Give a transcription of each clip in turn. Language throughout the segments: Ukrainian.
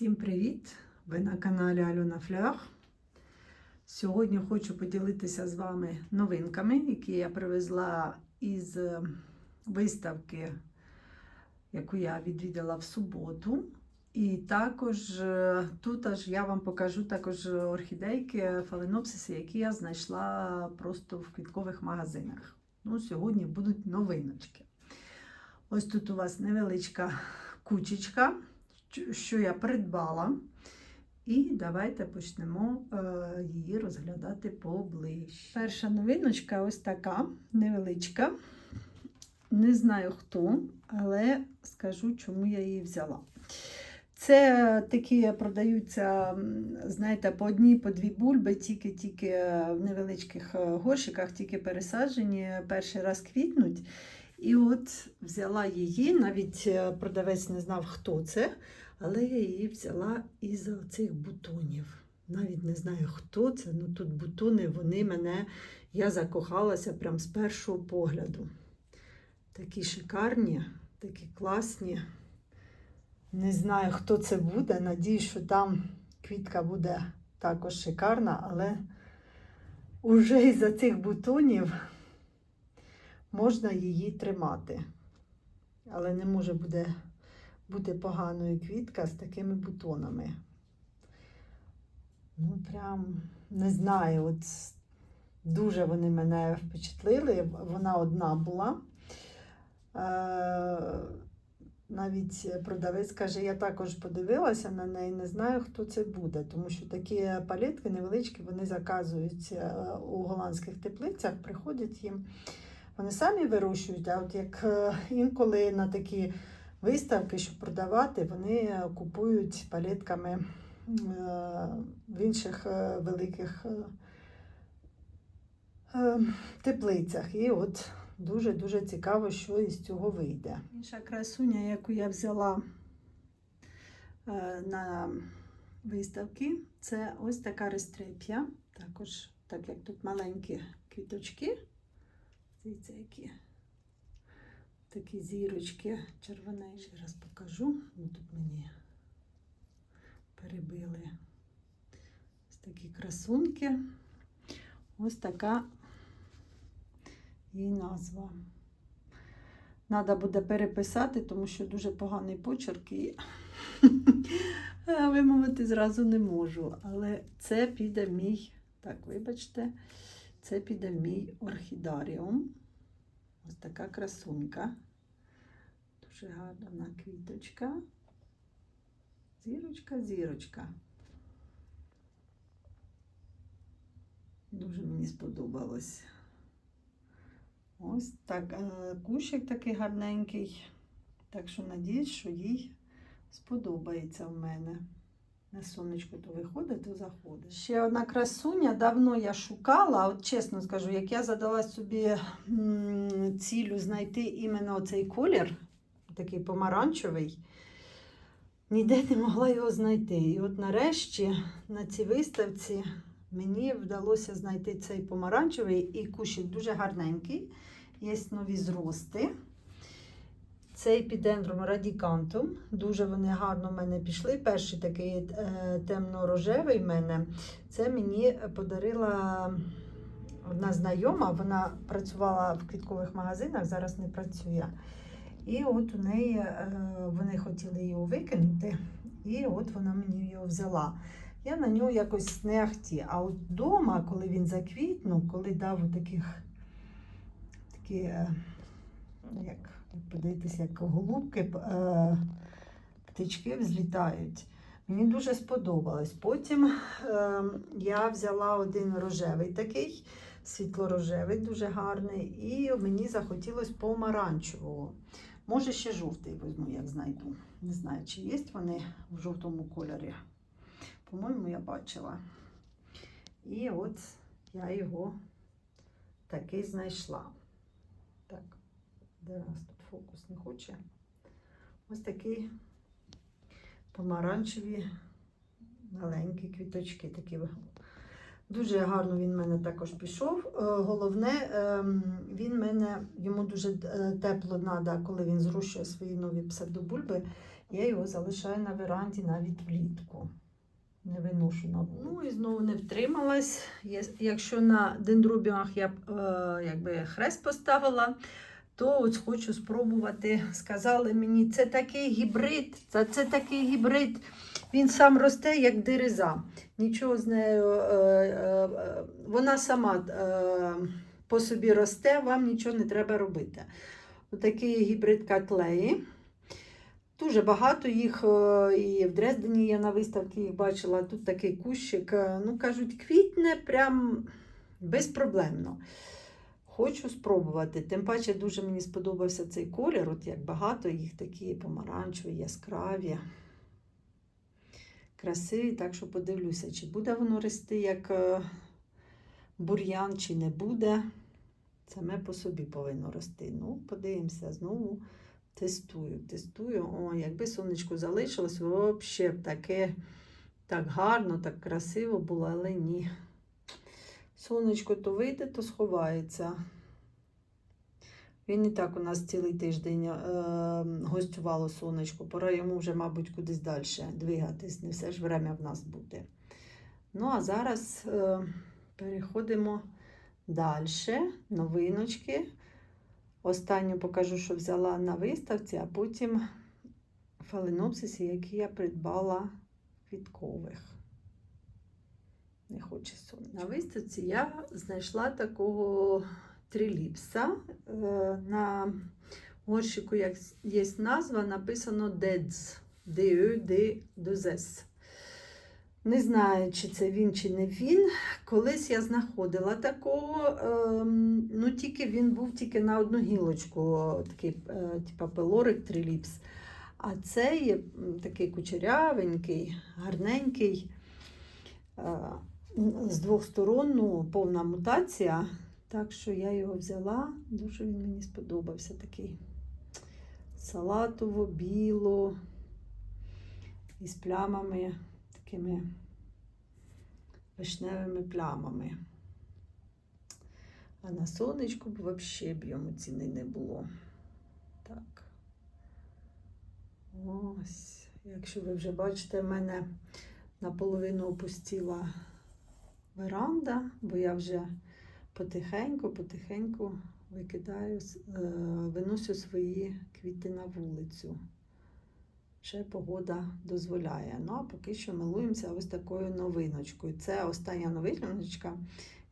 Всім привіт! Ви на каналі Альона Флях. Сьогодні хочу поділитися з вами новинками, які я привезла із е, виставки, яку я відвідала в суботу. І також е, тут аж я вам покажу також орхідейки, фаленопсиси, які я знайшла просто в квіткових магазинах. Ну, сьогодні будуть новиночки. Ось тут у вас невеличка кучечка що я придбала. І давайте почнемо е, її розглядати поближче. Перша новиночка ось така невеличка. Не знаю хто, але скажу, чому я її взяла. Це такі продаються, знаєте, по одній, по дві бульби, тільки-тільки в невеличких е, горщиках, тільки пересаджені, перший раз квітнуть. І от взяла її, навіть е, продавець не знав, хто це, але я її взяла із цих бутонів. Навіть не знаю, хто це, але тут бутони, вони мене, я закохалася прям з першого погляду. Такі шикарні, такі класні. Не знаю, хто це буде. Надіюсь, що там квітка буде також шикарна, але уже із-за цих бутонів можна її тримати. Але не може буде бути поганою квітка з такими бутонами. Ну, прям не знаю, от дуже вони мене впечатлили. Вона одна була. Е, навіть продавець каже, я також подивилася на неї, не знаю, хто це буде, тому що такі палітки невеличкі, вони заказують е, у голландських теплицях, приходять їм. Вони самі вирощують, а от як е, інколи на такі виставки, щоб продавати, вони купують палетками е, в інших е, великих теплицях. І от дуже-дуже цікаво, що із цього вийде. Інша красуня, яку я взяла на виставки, це ось така рестреп'я. Також, так як тут маленькі квіточки. Дивіться, які такі зірочки червоненькі. Ще раз покажу. Тут мені перебили ось такі красунки. Ось така її назва. Треба буде переписати, тому що дуже поганий почерк і вимовити зразу не можу. Але це піде мій, так, вибачте. Це піде мій орхідаріум. Ось така красунька. Дуже гарна квіточка. Зірочка, зірочка. Дуже мені сподобалось. Ось так, кущик такий гарненький. Так що надіюсь, що їй сподобається в мене. На сонечко то виходить, то заходить. Ще одна красуня. Давно я шукала, от чесно скажу, як я задала собі цілю знайти іменно цей колір, такий помаранчевий, ніде не могла його знайти. І от нарешті на цій виставці мені вдалося знайти цей помаранчевий і кущик дуже гарненький. Є нові зрости. Цей підендрум радікантум. Дуже вони гарно в мене пішли. Перший такий е, темно-рожевий в мене. Це мені подарила одна знайома, вона працювала в квіткових магазинах, зараз не працює. І от у неї е, вони хотіли його викинути, і от вона мені його взяла. Я на нього якось не. А от вдома, коли він заквітнув, коли дав таких такі, е, як подивитися, як голубки, е, птички взлітають. Мені дуже сподобалось. Потім е, я взяла один рожевий такий, світло-рожевий, дуже гарний, і мені захотілося помаранчевого. Може, ще жовтий візьму, як знайду. Не знаю, чи є вони в жовтому кольорі. По-моєму, я бачила. І от я його такий знайшла. Так, де у нас тут? фокус не хоче. Ось такі помаранчеві маленькі квіточки. такі. Дуже гарно він в мене також пішов. Е, головне, ем, він мене, йому дуже е, тепло треба, коли він зрощує свої нові псевдобульби. Я його залишаю на веранді навіть влітку. Не виношу на. Ну і знову не втрималась. Якщо на дендробіях я б, е, якби хрест поставила, то ось хочу спробувати. Сказали мені, це такий гібрид, це, це такий гібрид. Він сам росте, як дереза. Нічого з нею. Е, е, е, вона сама е, по собі росте, вам нічого не треба робити. Отакий гібрид котлеї. Дуже багато їх е, і в Дрездені я на виставці їх бачила. Тут такий кущик. е, Ну, кажуть, квітне прям безпроблемно. Хочу спробувати. Тим паче дуже мені сподобався цей колір, от як багато їх такі помаранчеві, яскраві, красиві. Так що подивлюся, чи буде воно рости як е, бур'ян, чи не буде. Саме по собі повинно рости. Ну, подивимося знову. Тестую, тестую. О, якби сонечко залишилось, взагалі б таке так гарно, так красиво було, але ні. Сонечко то вийде, то сховається. Він і так у нас цілий тиждень е, гостювало сонечко. Пора йому вже, мабуть, кудись далі двигатись. Не все ж время в нас буде. Ну, а зараз е, переходимо далі. Новиночки. Останню покажу, що взяла на виставці, а потім фаленопсиси, які я придбала квіткових. Не хоче сонечко. На виставці я знайшла такого триліпса. Е, На горщику, як є назва, написано. D-E-D-S. Не знаю, чи це він, чи не він. Колись я знаходила такого, ем, ну тільки він був тільки на одну гілочку, такий, е, типа пелорик триліпс. А цей такий кучерявенький, гарненький, е, з двох сторон, ну, повна мутація. Так що я його взяла, дуже він мені сподобався такий салатово, біло, із плямами такими вишневими плямами. А на сонечку б взагалі б йому ціни не було. Так. Ось. Якщо ви вже бачите, в мене наполовину опустіла веранда, бо я вже потихеньку, потихеньку викидаю, е, свої квіти на вулицю. Ще погода дозволяє. Ну, а поки що милуємося ось такою новиночкою. Це остання новиночка,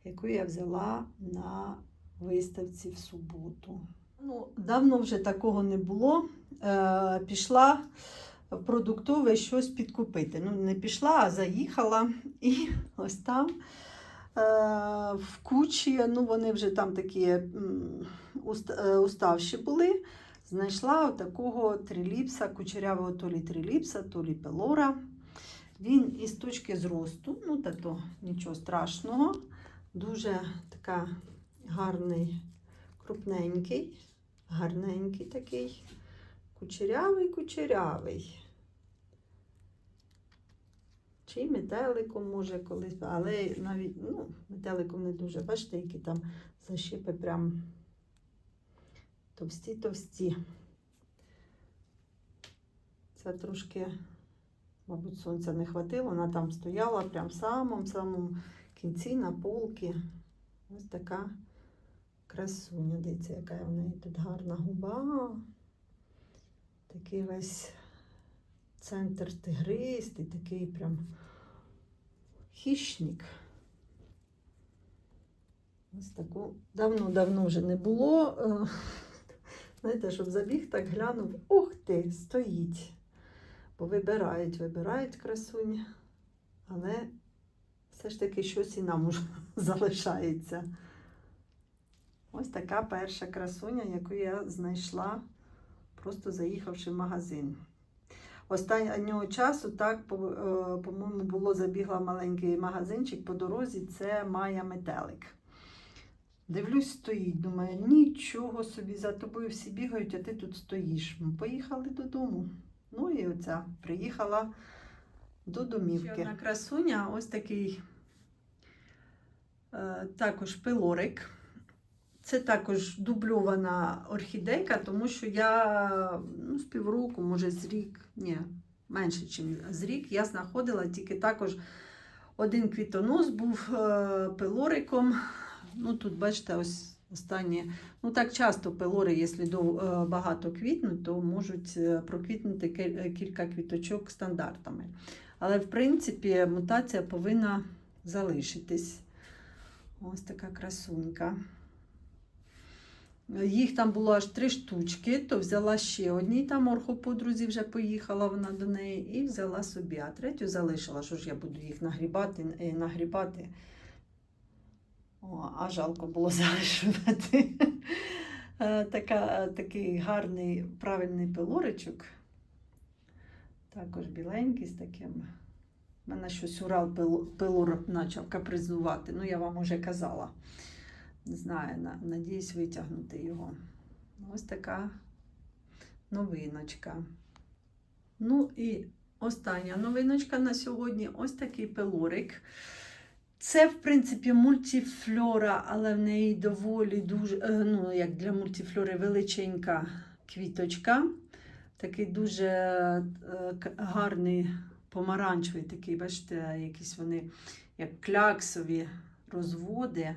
яку я взяла на виставці в суботу. Ну, давно вже такого не було. Е, пішла продуктове щось підкупити. Ну, не пішла, а заїхала. І ось там е, в кучі, ну вони вже там такі е, уставші були. Знайшла такого триліпса, кучерявого то лі триліпса, то лі пелора. Він із точки зросту, ну та то нічого страшного. Дуже така гарний, крупненький, гарненький такий, кучерявий, кучерявий. Чи метеликом може колись, але навіть ну, метеликом не дуже. Бачите, які там защипи прям товсті-товсті. Це трошки, мабуть, сонця не хватило. Вона там стояла прям в самому-самому кінці на полки. Ось така красуня. Дивіться, яка в неї тут гарна губа. Такий весь центр тигристий, такий прям хищник. Ось таку давно-давно вже не було. Знаєте, щоб забіг, так глянув, ух ти, стоїть. Бо вибирають, вибирають красунь, але все ж таки щось і нам уже залишається. Ось така перша красуня, яку я знайшла, просто заїхавши в магазин. Останнього часу, так, е, по-моєму, було забігла маленький магазинчик по дорозі, це Майя Метелик. Дивлюсь, стоїть. Думаю, нічого собі, за тобою всі бігають, а ти тут стоїш. Ми поїхали додому. Ну і оця приїхала до домівки. Ще одна красуня, ось такий е, також пилорик. Це також дубльована орхідейка, тому що я ну, з півроку, може з рік, ні, менше, ніж з рік, я знаходила тільки також один квітонос був е, пилориком. Ну, тут, бачите, ось останні. Ну, так часто пилори, якщо е, багато квітнуть, то можуть е, проквітнути кілька квіточок стандартами. Але, в принципі, мутація повинна залишитись. Ось така красунька. Їх там було аж три штучки, то взяла ще одні, там орхоподрузі вже поїхала вона до неї і взяла собі, а третю залишила, що ж я буду їх нагрібати і нагрібати. О, а жалко було залишувати. Е, Така, такий гарний правильний пилоричок. Також біленький з таким. У мене щось Урал пилор почав капризувати. Ну, я вам уже казала. Не знаю, надіюсь витягнути його. Ось така новиночка. Ну і остання новиночка на сьогодні ось такий пилорик. Це, в принципі, мультифлора, але в неї доволі дуже, е, ну, як для мультифлори, величенька квіточка. Такий дуже е, гарний помаранчевий, такий, бачите, якісь вони як кляксові розводи.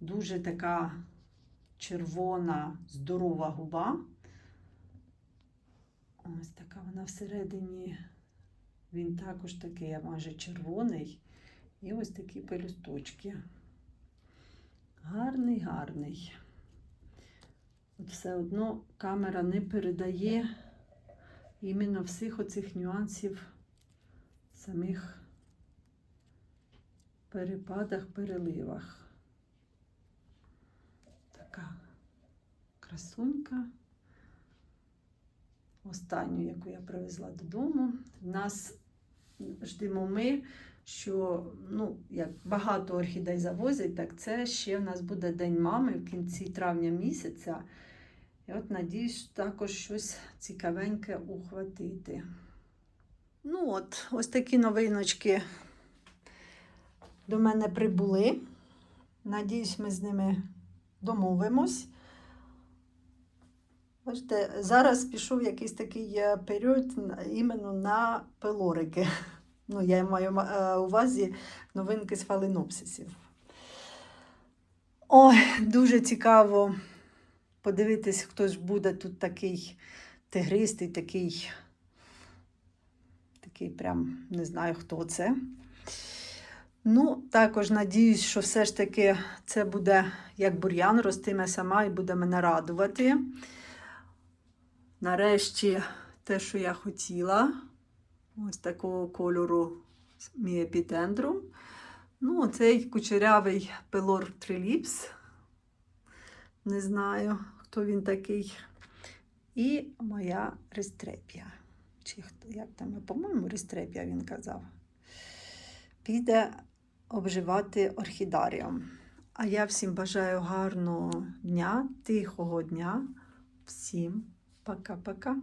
Дуже така червона, здорова губа. Ось така вона всередині. Він також такий майже червоний. І ось такі пелюсточки. Гарний, гарний. От все одно камера не передає іменно всіх оцих нюансів самих перепадах, переливах. Така красунька. Останню, яку я привезла додому. Нас ждемо ми, що ну, як багато орхідей завозять, так це ще в нас буде День мами в кінці травня місяця. І от надіюсь також щось цікавеньке ухватити. Ну от, ось такі новиночки до мене прибули. Надіюсь, ми з ними домовимось. Бачите, зараз пішов якийсь такий е, період іменно на пилорики. Ну, я маю ма- е, увазі новинки з фаленопсисів. Ой, дуже цікаво подивитись, хто ж буде тут такий тигристий, такий, такий прям не знаю, хто це. Ну, також надіюсь, що все ж таки це буде як бур'ян, ростиме сама і буде мене радувати. Нарешті те, що я хотіла, ось такого кольору мій епітендрум. Ну, оцей кучерявий пилор триліпс. Не знаю, хто він такий. І моя рестрепія. Чи як там, по-моєму, рестрепія він казав. Піде обживати орхідаріум. А я всім бажаю гарного дня, тихого дня. Всім пока-пока.